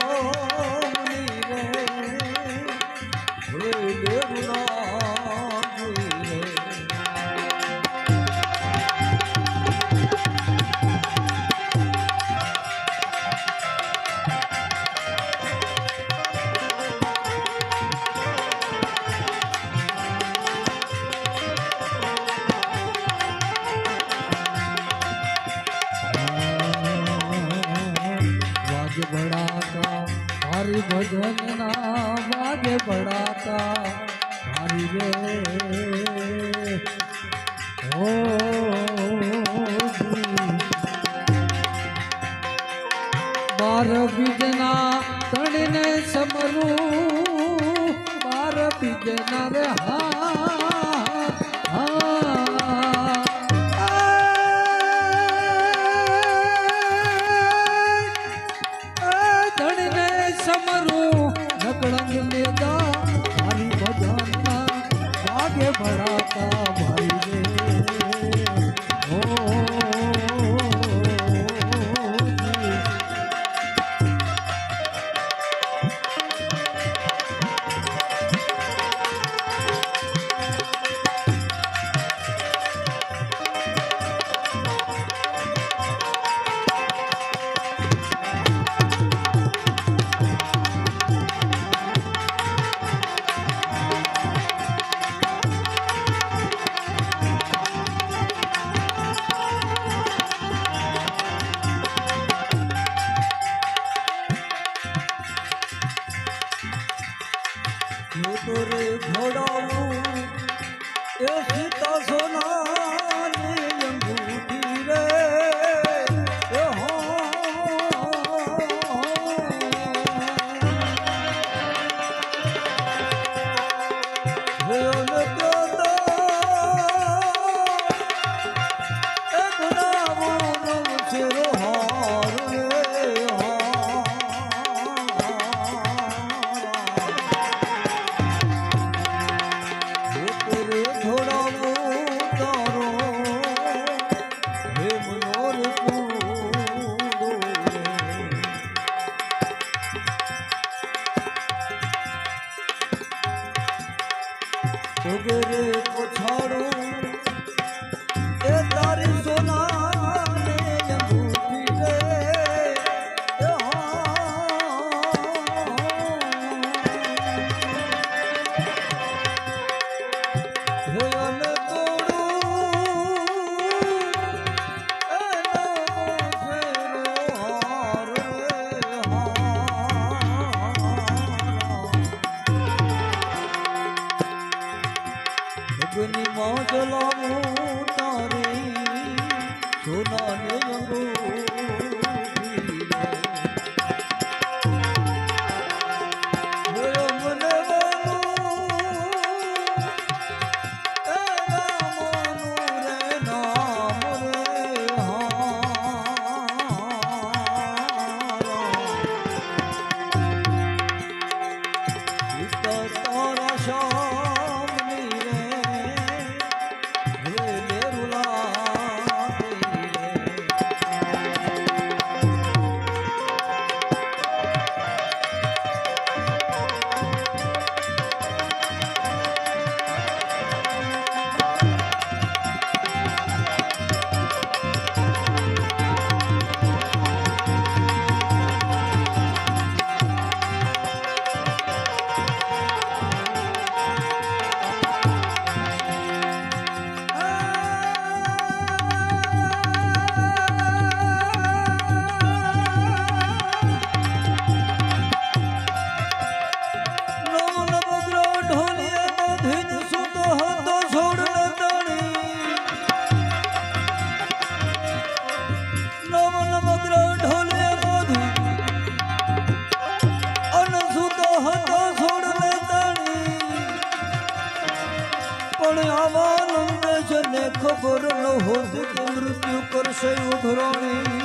哦。તારી ભજન ના વાગે પડાતા. તારી રે. બાર બીજના તણને સમરું બાર બીજના રે હા હા রাম Eu fico zonado. ઘુગરી પછાડું એ તારી સોના ખબર ન હોત કે મૃત્યુ કરશે ઉઘરાણી